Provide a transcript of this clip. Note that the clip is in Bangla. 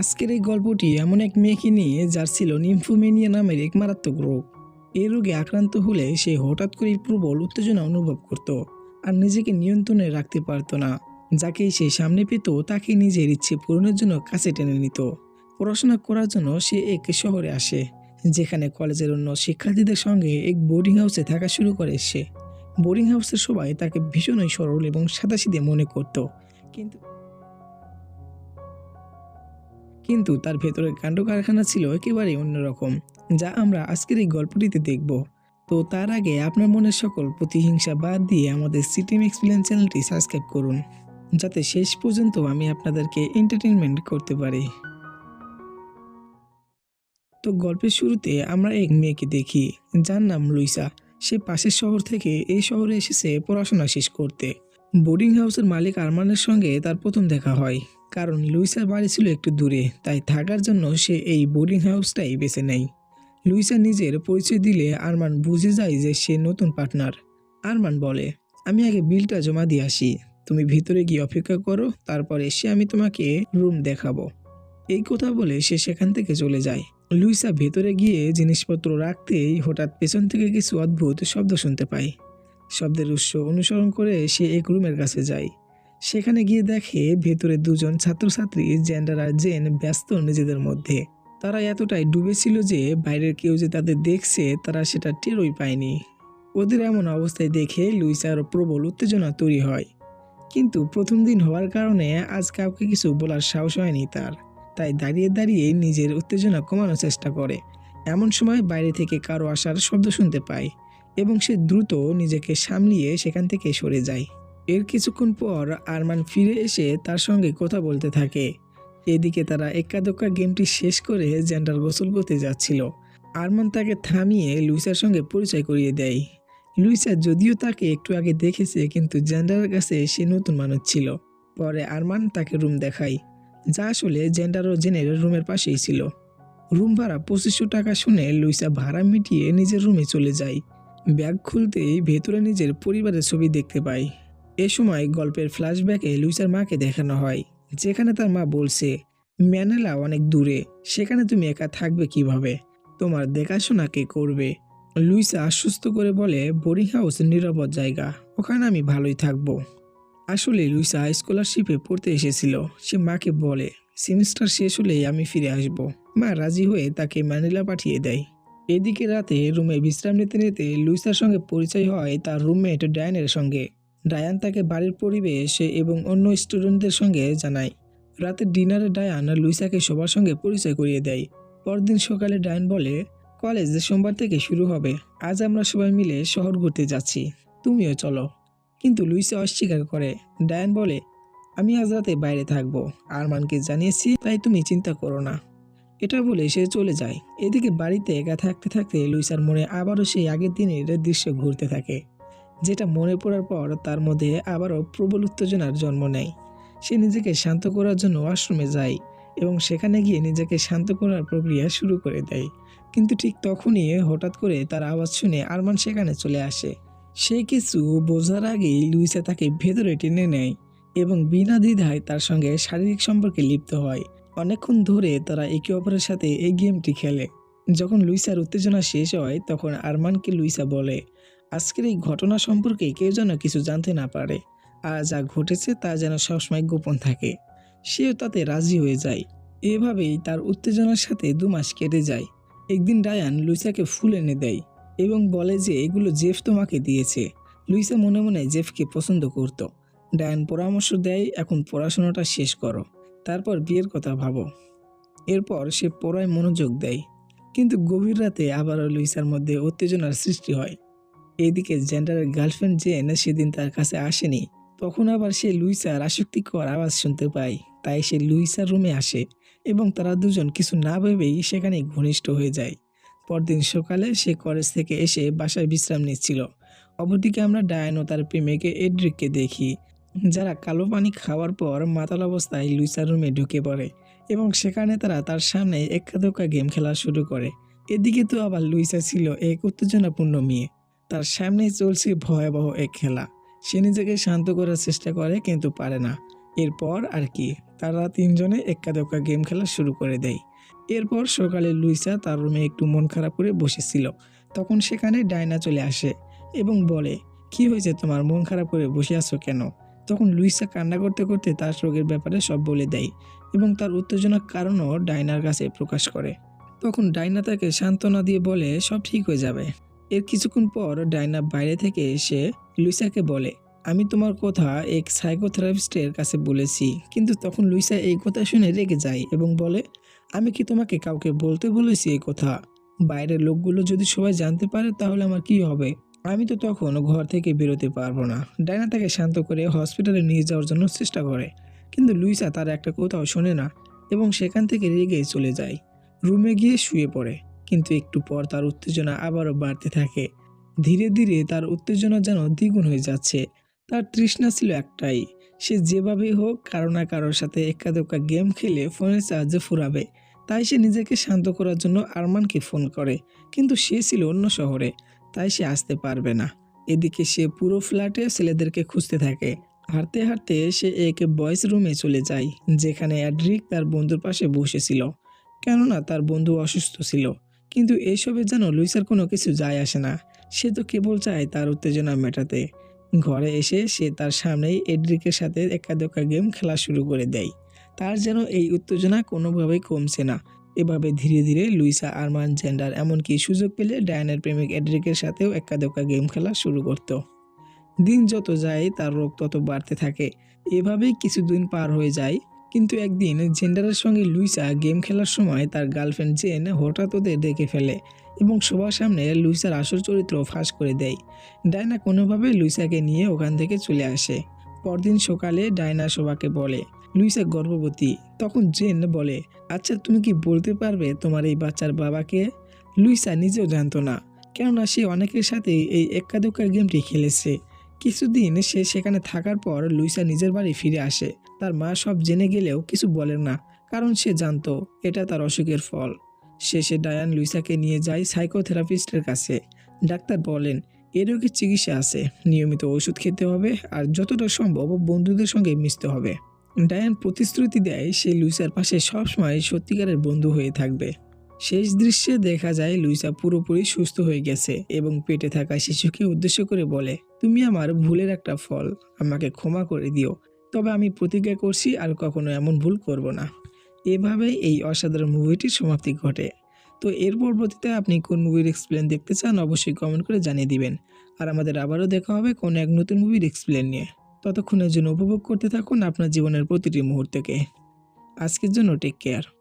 আজকের এই গল্পটি এমন এক মেয়েকে নিয়ে যার ছিল নিমফোমেনিয়া নামের এক মারাত্মক রোগ। এই রোগে আক্রান্ত হলে সে হঠাৎ করেই প্রবল উত্তেজনা অনুভব করত আর নিজেকে নিয়ন্ত্রণে রাখতে পারত না। যাকে সে সামনে পেত, তাকে নিজের ইচ্ছে পূরণের জন্য কাছে টেনে নিত। পড়াশোনা করার জন্য সে এক শহরে আসে, যেখানে কলেজের অন্য শিক্ষার্থীদের সঙ্গে এক বোর্ডিং হাউসে থাকা শুরু করে সে। বোর্ডিং হাউসের সবাই তাকে ভীষণই সরল এবং সাদাসিধে মনে করত। কিন্তু কিন্তু তার ভেতরের কাণ্ড কারখানা ছিল একেবারেই অন্যরকম, যা আমরা আজকের এই গল্পটিতে দেখব। তো তার আগে আপনার মনের সকল প্রতিহিংসা বাদ দিয়ে আমাদের সিটিম এক্সপ্লেন চ্যানেলটি সাবস্ক্রাইব করুন, যাতে শেষ পর্যন্ত আমি আপনাদেরকে এন্টারটেনমেন্ট করতে পারি। তো গল্পের শুরুতে আমরা এক মেয়েকে দেখি, যার নাম লুইসা। সে পাশের শহর থেকে এই শহরে এসেছে পড়াশোনা শেষ করতে। বোর্ডিং হাউসের মালিক আরমানের সঙ্গে তার প্রথম দেখা হয়। কারণ লুইসার বাড়ি ছিল একটু দূরে, তাই থাকার জন্য সে এই বোর্ডিং হাউসটাই বেছে নেয়। লুইসা নিজের পরিচয় দিলে আরমান বুঝে যায় যে সে নতুন পার্টনার। আরমান বলে, আমি আগে বিলটা জমা দিয়ে আসি। তুমি ভিতরে গিয়ে অপেক্ষা করো, তারপর এসে আমি তোমাকে রুম দেখাবো। এই কথা বলে সে সেখান থেকে চলে যায়। লুইসা ভেতরে গিয়ে জিনিসপত্র রাখতেই হঠাৎ পেছন থেকে কিছু অদ্ভুত শব্দ শুনতে পায়। শব্দের উৎস অনুসরণ করে সে এক রুমের কাছে যায়। সেখানে গিয়ে দেখে ভেতরে দুজন ছাত্রছাত্রী জেন্ডার আর জেন ব্যস্ত নিজেদের মধ্যে। তারা এতটাই ডুবেছিল যে বাইরের কেউ যে তাদের দেখছে, তারা সেটা টেরই পায়নি। ওদের এমন অবস্থায় দেখে লুইস আরও প্রবল উত্তেজনা তৈরি হয়। কিন্তু প্রথম দিন হওয়ার কারণে আজ কাউকে কিছু বলার সাহস হয়নি তার। তাই দাঁড়িয়ে দাঁড়িয়ে নিজের উত্তেজনা কমানোর চেষ্টা করে। এমন সময় বাইরে থেকে কারও আসার শব্দ শুনতে পায় এবং সে দ্রুত নিজেকে সামলিয়ে সেখান থেকে সরে যায়। এর কিছুক্ষণ পর আরমান ফিরে এসে তার সঙ্গে কথা বলতে থাকে। এদিকে তারা একাদোক্কা গেমটি শেষ করে জেন্ডার গোসল করতে যাচ্ছিল। আরমান তাকে থামিয়ে লুইসার সঙ্গে পরিচয় করিয়ে দেয়। লুইসা যদিও তাকে একটু আগে দেখেছে, কিন্তু জেন্ডারের কাছে সে নতুন মানুষ ছিল। পরে আরমান তাকে রুম দেখায়, যা আসলে জেন্ডার ও জেনের রুমের পাশেই ছিল। রুম ভাড়া পঁচিশশো টাকা শুনে লুইসা ভাড়া মিটিয়ে নিজের রুমে চলে যায়। ব্যাগ খুলতেই ভেতরে নিজের পরিবারের ছবি দেখতে পায়। এ সময় গল্পের ফ্ল্যাশব্যাকে লুইসার মাকে দেখানো হয়, যেখানে তার মা বলছে, ম্যানেলা অনেক দূরে, সেখানে তুমি একা থাকবে কীভাবে? তোমার দেখাশোনা কে করবে? লুইসা আশ্বস্ত করে বলে, বোরিং হাউস নিরাপদ জায়গা, ওখানে আমি ভালোই থাকব। আসলে লুইসা স্কলারশিপে পড়তে এসেছিল। সে মাকে বলে সেমিস্টার শেষ হলেই আমি ফিরে আসব। মা রাজি হয়ে তাকে ম্যানিলা পাঠিয়ে দেয়। এদিকে রাতে রুমে বিশ্রাম নিতে নিতে লুইসার সঙ্গে পরিচয় হয় তার রুমমেট ডায়ানের সঙ্গে। ডায়ান তাকে বাড়ির পরিবেশ এবং অন্য স্টুডেন্টদের সঙ্গে জানায়। রাতে ডিনারে ডায়ান লুইসাকে সবার সঙ্গে পরিচয় করিয়ে দেয়। পরদিন সকালে ডায়ান বলে, কলেজ সোমবার থেকে শুরু হবে। আজ আমরা সবাই মিলে শহর ঘুরতে যাচ্ছি। তুমিও চলো। কিন্তু লুইসা অস্বীকার করে। ডায়ান বলে, আমি আজ রাতে বাইরে থাকব। আরমানকে জানিয়েছি, তাই তুমি চিন্তা করো না। এটা বলে সে চলে যায়। এদিকে বাড়িতে একা থাকতে থাকতে লুইসার মনে আবারও সেই আগের দিনের দৃশ্য ঘুরতে থাকে। যেটা মনে পড়ার পর তার মধ্যে আবারও প্রবল উত্তেজনার জন্ম নেয়। সে নিজেকে শান্ত করার জন্য ওয়াশরুমে যায় এবং সেখানে গিয়ে নিজেকে শান্ত করার প্রক্রিয়া শুরু করে দেয়। কিন্তু ঠিক তখনই হঠাৎ করে তার আওয়াজ শুনে আরমান সেখানে চলে আসে। সে কিছু বোঝার আগেই লুইসা তাকে ভেতরে টেনে নেয় এবং বিনা দ্বিধায় তার সঙ্গে শারীরিক সম্পর্কে লিপ্ত হয়। অনেকক্ষণ ধরে তারা একে অপরের সাথে এই গেমটি খেলে। যখন লুইসার উত্তেজনা শেষ হয়, তখন আরমানকে লুইসা বলে আজকের এই ঘটনা সম্পর্কে কেউ যেন কিছু জানতে না পারে, আর যা ঘটেছে তা যেন সবসময় গোপন থাকে। সেও তাতে রাজি হয়ে যায়। এভাবেই তার উত্তেজনার সাথে দু মাস কেটে যায়। একদিন ডায়ান লুইসাকে ফুল এনে দেয় এবং বলে যে এগুলো জেফ তোমাকে দিয়েছে। লুইসা মনে মনে জেফকে পছন্দ করত। ডায়ান পরামর্শ দেয়, এখন পড়াশোনাটা শেষ করো। তারপর বিয়ের কথা ভাবো। এরপর সে পড়ায় মনোযোগ দেয়। কিন্তু গভীর রাতে আবারও লুইসার মধ্যে উত্তেজনার সৃষ্টি হয়। এদিকে জেন্ডারের গার্লফ্রেন্ড জেন সেদিন তার কাছে আসেনি, তখন আবার সে লুইসার আসক্তিকর আওয়াজ শুনতে পায়। তাই সে লুইসার রুমে আসে এবং তারা দুজন কিছু না ভেবেই সেখানে ঘনিষ্ঠ হয়ে যায়। পরদিন সকালে সে কলেজ থেকে এসে বাসায় বিশ্রাম নিচ্ছিল। অপরদিকে আমরা ডায়ান ও তার প্রেমিকে এড্রিককে দেখি, যারা কালো পানি খাওয়ার পর মাতাল অবস্থায় লুইসার রুমে ঢুকে পড়ে এবং সেখানে তারা তার সামনে একা দোকা গেম খেলা শুরু করে। এদিকে তো আবার লুইসা ছিল এক উত্তেজনাপূর্ণ মেয়ে। তার সামনেই চলছে ভয়াবহ এক খেলা। সে নিজেকে শান্ত করার চেষ্টা করে কিন্তু পারে না। এরপর আর কি, তারা তিনজনে এক্কা দোক্কা গেম খেলা শুরু করে দেয়। এরপর সকালে লুইসা তার রুমে একটু মন খারাপ করে বসেছিল। তখন সেখানে ডায়না চলে আসে এবং বলে, কি হয়েছে তোমার? মন খারাপ করে বসে আছো কেন? তখন লুইসা কান্না করতে করতে তার রোগের ব্যাপারে সব বলে দেয় এবং তার উত্তেজনার কারণও ডাইনার কাছে প্রকাশ করে। তখন ডাইনা তাকে সান্ত্বনা দিয়ে বলে, সব ঠিক হয়ে যাবে। এর কিছুক্ষণ পর ডাইনা বাইরে থেকে এসে লুইসাকে বলে, আমি তোমার কথা এক সাইকোথেরাপিস্টের কাছে বলেছি, কিন্তু তখন লুইসা এই কথা শুনে রেগে যায় এবং বলে, আমি কি তোমাকে কাউকে বলতে বলেছি এই কথা? বাইরের লোকগুলো যদি সবাই জানতে পারে তাহলে আমার কি হবে? আমি তো তখন ঘর থেকে বেরোতে পারব না। ডাইনা তাকে শান্ত করে হসপিটালে নিয়ে যাওয়ার জন্য চেষ্টা করে, কিন্তু লুইসা তার একটা কোথাও শোনে না এবং সেখান থেকে রেগে চলে যায়। রুমে গিয়ে শুয়ে পড়ে। কিন্তু একটু পর তার উত্তেজনা আবারও বাড়তে থাকে। ধীরে ধীরে তার উত্তেজনা যেন দ্বিগুণ হয়ে যাচ্ছে। তার তৃষ্ণা ছিল একটাই, সে যেভাবেই হোক কারও না কারোর সাথে একা দোকা গেম খেলে ফোনের সাহায্যে ফুরাবে। তাই সে নিজেকে শান্ত করার জন্য আরমানকে ফোন করে, কিন্তু সে ছিল অন্য শহরে, তাই সে আসতে পারবে না। এদিকে সে পুরো ফ্ল্যাটে ছেলেদেরকে খুঁজতে থাকে। হাঁটতে হাঁটতে সে একে বয়েস রুমে চলে যায়, যেখানে অ্যাড্রিক তার বন্ধুর পাশে বসেছিল, কেননা তার বন্ধু অসুস্থ ছিল। কিন্তু এইসবে যেন লুইসার কোনো কিছু যায় আসে না। সে তো কেবল চায় তার উত্তেজনা মেটাতে। ঘরে এসে সে তার সামনেই এড্রিকের সাথে একাদোকা গেম খেলা শুরু করে দেয়। তার যেন এই উত্তেজনা কোনোভাবেই কমছে না। এভাবে ধীরে ধীরে লুইসা, আরমান, জেন্ডার এমনকি সুযোগ পেলে ডায়ানের প্রেমিক এড্রিকের সাথেও একাদোকা গেম খেলা শুরু করত। দিন যত যায়, তার রোগ তত বাড়তে থাকে। এভাবেই কিছুদিন পার হয়ে যায়। কিন্তু একদিন জেন্ডারের সঙ্গে লুইসা গেম খেলার সময় তার গার্লফ্রেন্ড জেন হঠাৎ ওদের দেখে ফেলে এবং সবার সামনে লুইসার আসল চরিত্র ফাঁস করে দেয়। ডায়না কোনোভাবে লুইসাকে নিয়ে ওখান থেকে চলে আসে। পরদিন সকালে ডায়না সবাকে বলে, লুইসা গর্ভবতী। তখন জেন বলে আচ্ছা তুমি কি বলতে পারবে তোমার এই বাচ্চার বাবাকে? লুইসা নিজেও জানতো না, কেননা সে অনেকের সাথে এই এক্কাদোক্কা গেমটি খেলেছে। কিছুদিন সে সেখানে থাকার পর লুইসা নিজের বাড়ি ফিরে আসে। তার মা সব জেনে গেলেও কিছু বলেন না, কারণ সে জানতো এটা তার অসুখের ফল। শেষে ডায়ান লুইসাকে নিয়ে যায় সাইকোথেরাপিস্টের কাছে। ডাক্তার বলেন, এ রোগের চিকিৎসা আছে, নিয়মিত ওষুধ খেতে হবে আর যতটা সম্ভব বন্ধুদের সঙ্গে মিশতে হবে। ডায়ান প্রতিশ্রুতি দেয় সে লুইসার পাশে সবসময় সত্যিকারের বন্ধু হয়ে থাকবে। শেষ দৃশ্যে দেখা যায় লুইসা পুরোপুরি সুস্থ হয়ে গেছে এবং পেটে থাকা শিশুকে উদ্দেশ্য করে বলে, তুমি আমার ভুলের একটা ফল, আমাকে ক্ষমা করে দিও তবে আমি প্রতিজ্ঞা করছি আর কখনো এমন ভুল করব না। এভাবেই এই অসাধারণ মুভিটির সমাপ্তি ঘটে। তো এর পরবর্তীতে আপনি কোন মুভির এক্সপ্লেন দেখতে চান অবশ্যই কমেন্ট করে জানিয়ে দিবেন। আর আমাদের আবারও দেখা হবে কোনো এক নতুন মুভির এক্সপ্লেন নিয়ে। ততক্ষণের জন্য উপভোগ করতে থাকুন আপনার জীবনের প্রতিটি মুহূর্তকে। আজকের জন্য টেক কেয়ার